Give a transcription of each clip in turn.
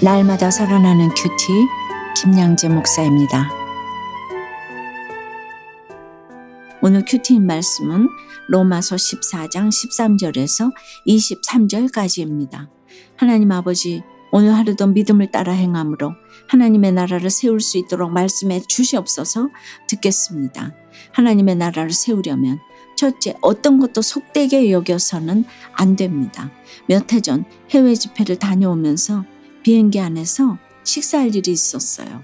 날마다 살아나는 큐티 김양재 목사입니다. 오늘 큐티인 말씀은 로마서 14장 13절에서 23절까지입니다. 하나님 아버지, 오늘 하루도 믿음을 따라 행함으로 하나님의 나라를 세울 수 있도록 말씀해 주시옵소서 듣겠습니다. 하나님의 나라를 세우려면 첫째, 어떤 것도 속되게 여겨서는 안 됩니다. 몇 해 전 해외 집회를 다녀오면서 비행기 안에서 식사할 일이 있었어요.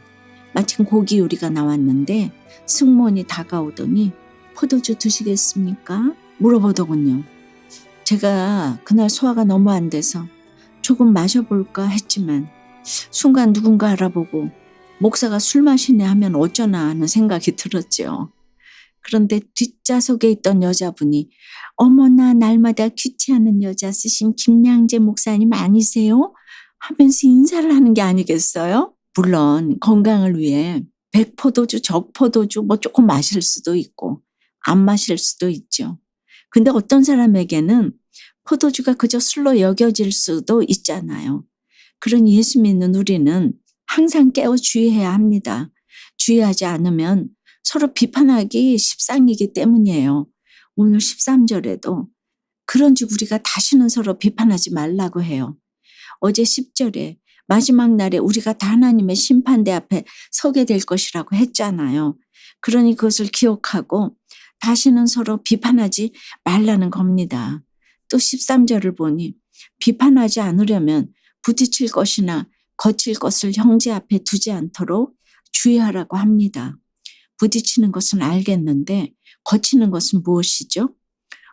마침 고기 요리가 나왔는데 승무원이 다가오더니 포도주 드시겠습니까? 물어보더군요. 제가 그날 소화가 너무 안 돼서 조금 마셔볼까 했지만 순간 누군가 알아보고 목사가 술 마시네 하면 어쩌나 하는 생각이 들었죠. 그런데 뒷좌석에 있던 여자분이 어머나 날마다 큐티하는 여자 쓰신 김양재 목사님 아니세요? 하면서 인사를 하는 게 아니겠어요? 물론 건강을 위해 백포도주, 적포도주 뭐 조금 마실 수도 있고 안 마실 수도 있죠. 근데 어떤 사람에게는 포도주가 그저 술로 여겨질 수도 있잖아요. 그런 예수 믿는 우리는 항상 깨어 주의해야 합니다. 주의하지 않으면 서로 비판하기 십상이기 때문이에요. 오늘 13절에도 그런즉 우리가 다시는 서로 비판하지 말라고 해요. 어제 10절에 마지막 날에 우리가 다 하나님의 심판대 앞에 서게 될 것이라고 했잖아요. 그러니 그것을 기억하고 다시는 서로 비판하지 말라는 겁니다. 또 13절을 보니 비판하지 않으려면 부딪힐 것이나 거칠 것을 형제 앞에 두지 않도록 주의하라고 합니다. 부딪히는 것은 알겠는데 거치는 것은 무엇이죠?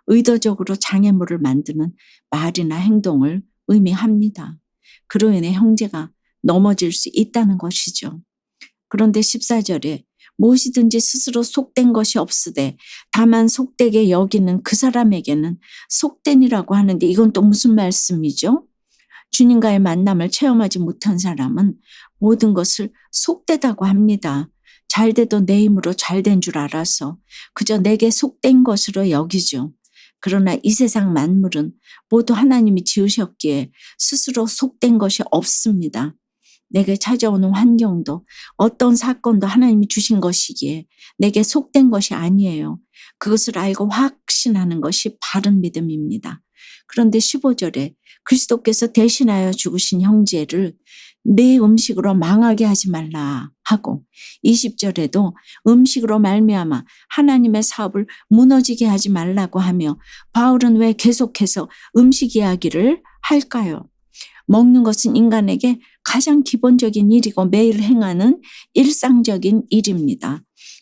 의도적으로 장애물을 만드는 말이나 행동을 의미합니다. 그로 인해 형제가 넘어질 수 있다는 것이죠. 그런데 14절에 무엇이든지 스스로 속된 것이 없으되 다만 속되게 여기는 그 사람에게는 속된이라고 하는데 이건 또 무슨 말씀이죠? 주님과의 만남을 체험하지 못한 사람은 모든 것을 속되다고 합니다. 잘 돼도 내 힘으로 잘 된 줄 알아서 그저 내게 속된 것으로 여기죠. 그러나 이 세상 만물은 모두 하나님이 지으셨기에 스스로 속된 것이 없습니다. 내게 찾아오는 환경도 어떤 사건도 하나님이 주신 것이기에 내게 속된 것이 아니에요. 그것을 알고 확신하는 것이 바른 믿음입니다. 그런데 15절에 그리스도께서 대신하여 죽으신 형제를 내 음식으로 망하게 하지 말라 하고 20절에도 음식으로 말미암아 하나님의 사업을 무너지게 하지 말라고 하며 바울은 왜 계속해서 음식 이야기를 할까요? 먹는 것은 인간에게 가장 기본적인 일이고 매일 행하는 일상적인 일입니다.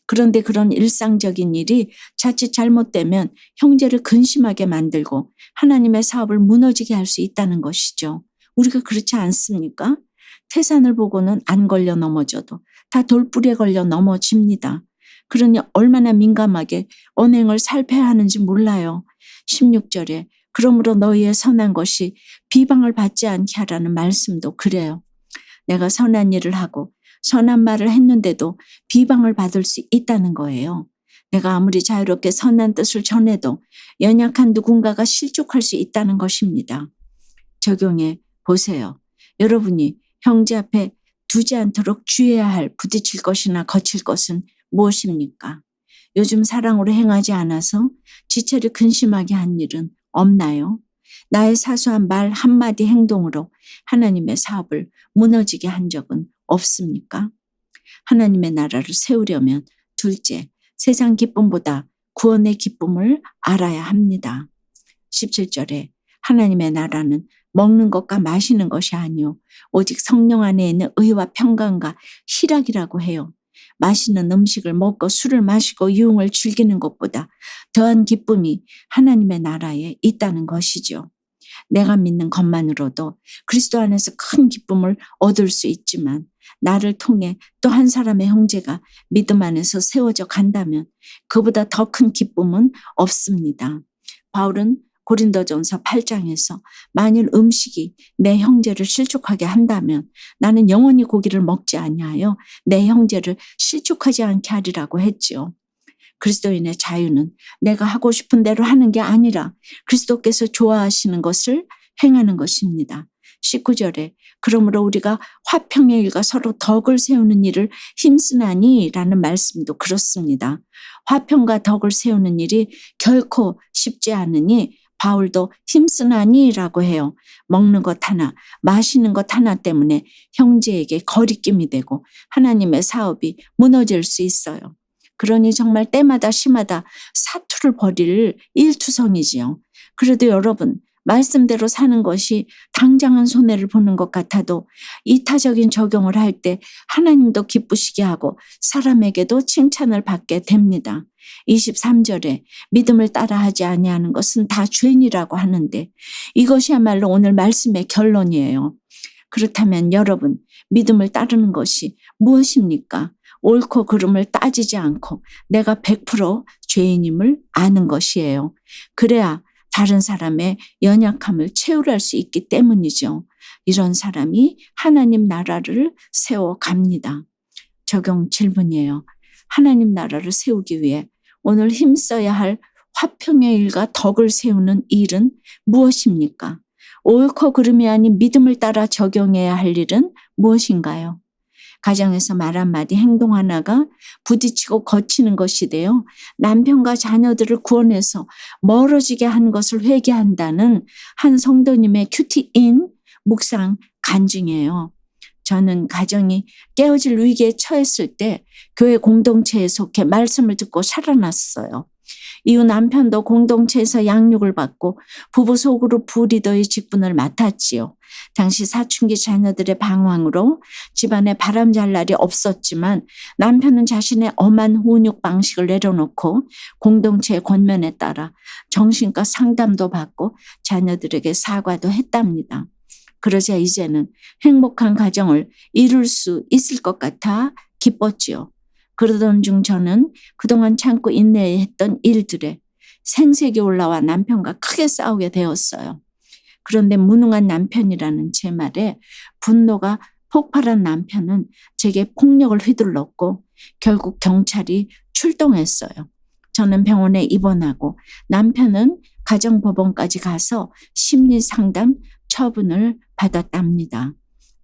그런데 그런 일상적인 일이 자칫 잘못되면 형제를 근심하게 만들고 하나님의 사업을 무너지게 할 수 있다는 것이죠. 우리가 그렇지 않습니까? 태산을 보고는 안 걸려 넘어져도 다 돌뿌리에 걸려 넘어집니다. 그러니 얼마나 민감하게 언행을 살펴야 하는지 몰라요. 16절에 그러므로 너희의 선한 것이 비방을 받지 않게 하라는 말씀도 그래요. 내가 선한 일을 하고 선한 말을 했는데도 비방을 받을 수 있다는 거예요. 내가 아무리 자유롭게 선한 뜻을 전해도 연약한 누군가가 실족할 수 있다는 것입니다. 적용해 보세요. 여러분이 형제 앞에 두지 않도록 주의해야 할 부딪힐 것이나 거칠 것은 무엇입니까? 요즘 사랑으로 행하지 않아서 지체를 근심하게 한 일은 없나요? 나의 사소한 말 한마디 행동으로 하나님의 사업을 무너지게 한 적은 없습니까? 하나님의 나라를 세우려면 둘째, 세상 기쁨보다 구원의 기쁨을 알아야 합니다. 17절에 하나님의 나라는 먹는 것과 마시는 것이 아니요 오직 성령 안에 있는 의와 평강과 희락이라고 해요. 맛있는 음식을 먹고 술을 마시고 유흥을 즐기는 것보다 더한 기쁨이 하나님의 나라에 있다는 것이죠. 내가 믿는 것만으로도 그리스도 안에서 큰 기쁨을 얻을 수 있지만 나를 통해 또 한 사람의 형제가 믿음 안에서 세워져 간다면 그보다 더 큰 기쁨은 없습니다. 바울은 고린도전서 8장에서 만일 음식이 내 형제를 실족하게 한다면 나는 영원히 고기를 먹지 아니하여 내 형제를 실족하지 않게 하리라고 했지요. 그리스도인의 자유는 내가 하고 싶은 대로 하는 게 아니라 그리스도께서 좋아하시는 것을 행하는 것입니다. 19절에 그러므로 우리가 화평의 일과 서로 덕을 세우는 일을 힘쓰나니 라는 말씀도 그렇습니다. 화평과 덕을 세우는 일이 결코 쉽지 않으니 바울도 힘쓰나니 라고 해요. 먹는 것 하나, 마시는 것 하나 때문에 형제에게 거리낌이 되고 하나님의 사업이 무너질 수 있어요. 그러니 정말 때마다 심하다 사투를 벌일 일투성이지요. 그래도 여러분 말씀대로 사는 것이 당장은 손해를 보는 것 같아도 이타적인 적용을 할 때 하나님도 기쁘시게 하고 사람에게도 칭찬을 받게 됩니다. 23절에 믿음을 따라하지 아니하는 것은 다 죄인이라고 하는데 이것이야말로 오늘 말씀의 결론이에요. 그렇다면 여러분 믿음을 따르는 것이 무엇입니까? 옳고 그름을 따지지 않고 내가 100% 죄인임을 아는 것이에요. 그래야 다른 사람의 연약함을 채울할 수 있기 때문이죠. 이런 사람이 하나님 나라를 세워 갑니다. 적용 질문이에요. 하나님 나라를 세우기 위해 오늘 힘써야 할 화평의 일과 덕을 세우는 일은 무엇입니까? 옳고 그름이 아닌 믿음을 따라 적용해야 할 일은 무엇인가요? 가정에서 말 한마디 행동 하나가 부딪히고 거치는 것이 되어 남편과 자녀들을 구원해서 멀어지게 한 것을 회개한다는 한 성도님의 큐티인 묵상 간증이에요. 저는 가정이 깨어질 위기에 처했을 때 교회 공동체에 속해 말씀을 듣고 살아났어요. 이후 남편도 공동체에서 양육을 받고 부부 속으로 부리더의 직분을 맡았지요. 당시 사춘기 자녀들의 방황으로 집안에 바람 잘 날이 없었지만 남편은 자신의 엄한 훈육 방식을 내려놓고 공동체의 권면에 따라 정신과 상담도 받고 자녀들에게 사과도 했답니다. 그러자 이제는 행복한 가정을 이룰 수 있을 것 같아 기뻤지요. 그러던 중 저는 그동안 참고 인내했던 일들에 생색이 올라와 남편과 크게 싸우게 되었어요. 그런데 무능한 남편이라는 제 말에 분노가 폭발한 남편은 제게 폭력을 휘둘렀고 결국 경찰이 출동했어요. 저는 병원에 입원하고 남편은 가정법원까지 가서 심리 상담 처분을 받았답니다.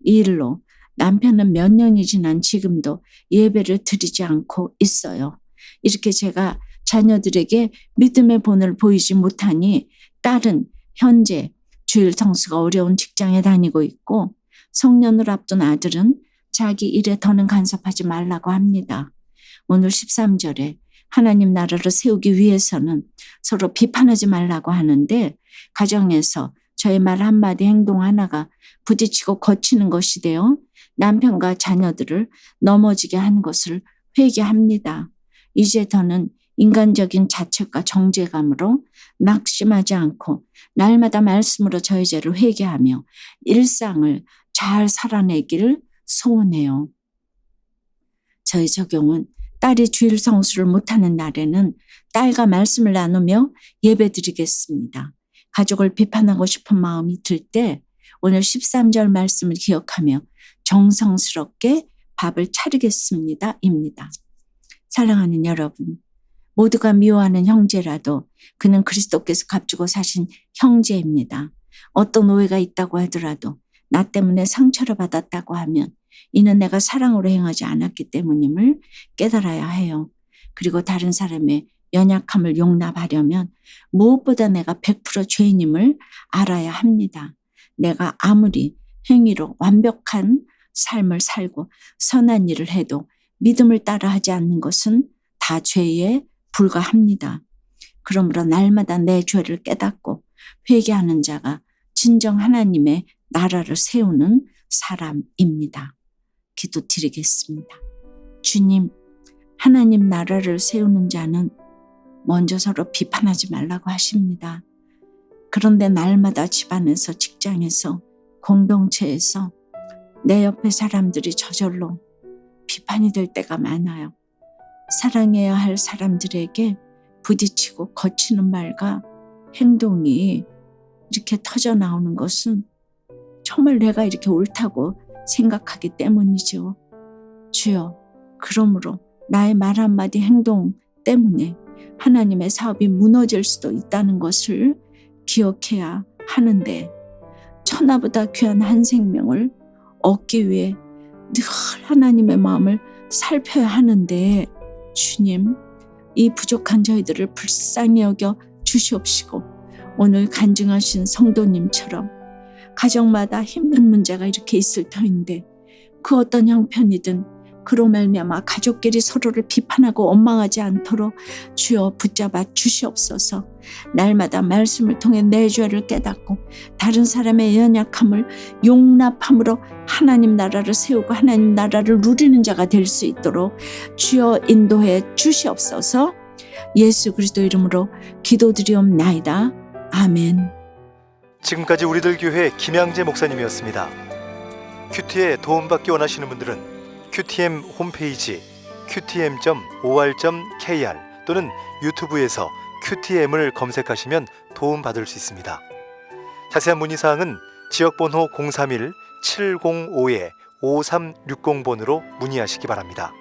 이 일로 남편은 몇 년이 지난 지금도 예배를 드리지 않고 있어요. 이렇게 제가 자녀들에게 믿음의 본을 보이지 못하니 딸은 현재 주일 성수가 어려운 직장에 다니고 있고 성년을 앞둔 아들은 자기 일에 더는 간섭하지 말라고 합니다. 오늘 13절에 하나님 나라를 세우기 위해서는 서로 비판하지 말라고 하는데 가정에서 저의 말 한마디 행동 하나가 부딪히고 거치는 것이 되어 남편과 자녀들을 넘어지게 한 것을 회개합니다. 이제 더는 인간적인 자책과 정죄감으로 낙심하지 않고 날마다 말씀으로 저의 죄를 회개하며 일상을 잘 살아내기를 소원해요. 저의 적용은 딸이 주일 성수를 못하는 날에는 딸과 말씀을 나누며 예배 드리겠습니다. 가족을 비판하고 싶은 마음이 들 때 오늘 13절 말씀을 기억하며 정성스럽게 밥을 차리겠습니다. 입니다. 사랑하는 여러분, 모두가 미워하는 형제라도 그는 그리스도께서 값주고 사신 형제입니다. 어떤 오해가 있다고 하더라도 나 때문에 상처를 받았다고 하면 이는 내가 사랑으로 행하지 않았기 때문임을 깨달아야 해요. 그리고 다른 사람의 연약함을 용납하려면 무엇보다 내가 100% 죄인임을 알아야 합니다. 내가 아무리 행위로 완벽한 삶을 살고 선한 일을 해도 믿음을 따라 하지 않는 것은 다 죄에 불과합니다. 그러므로 날마다 내 죄를 깨닫고 회개하는 자가 진정 하나님의 나라를 세우는 사람입니다. 기도 드리겠습니다. 주님, 하나님 나라를 세우는 자는 먼저 서로 비판하지 말라고 하십니다. 그런데 날마다 집안에서 직장에서 공동체에서 내 옆에 사람들이 저절로 비판이 될 때가 많아요. 사랑해야 할 사람들에게 부딪히고 거치는 말과 행동이 이렇게 터져 나오는 것은 정말 내가 이렇게 옳다고 생각하기 때문이죠. 주여, 그러므로 나의 말 한마디 행동 때문에 하나님의 사업이 무너질 수도 있다는 것을 기억해야 하는데 천하보다 귀한 한 생명을 얻기 위해 늘 하나님의 마음을 살펴야 하는데 주님 이 부족한 저희들을 불쌍히 여겨 주시옵시고 오늘 간증하신 성도님처럼 가정마다 힘든 문제가 이렇게 있을 터인데 그 어떤 형편이든 그로 말미암아 가족끼리 서로를 비판하고 원망하지 않도록 주여 붙잡아 주시옵소서. 날마다 말씀을 통해 내 죄를 깨닫고 다른 사람의 연약함을 용납함으로 하나님 나라를 세우고 하나님 나라를 누리는 자가 될 수 있도록 주여 인도해 주시옵소서. 예수 그리스도 이름으로 기도드리옵나이다. 아멘. 지금까지 우리들 교회 김양재 목사님이었습니다. 큐티에 도움받기 원하시는 분들은 QTM 홈페이지 qtm.or.kr 또는 유튜브에서 QTM을 검색하시면 도움받을 수 있습니다. 자세한 문의 사항은 지역번호 031 705에 5360번으로 문의하시기 바랍니다.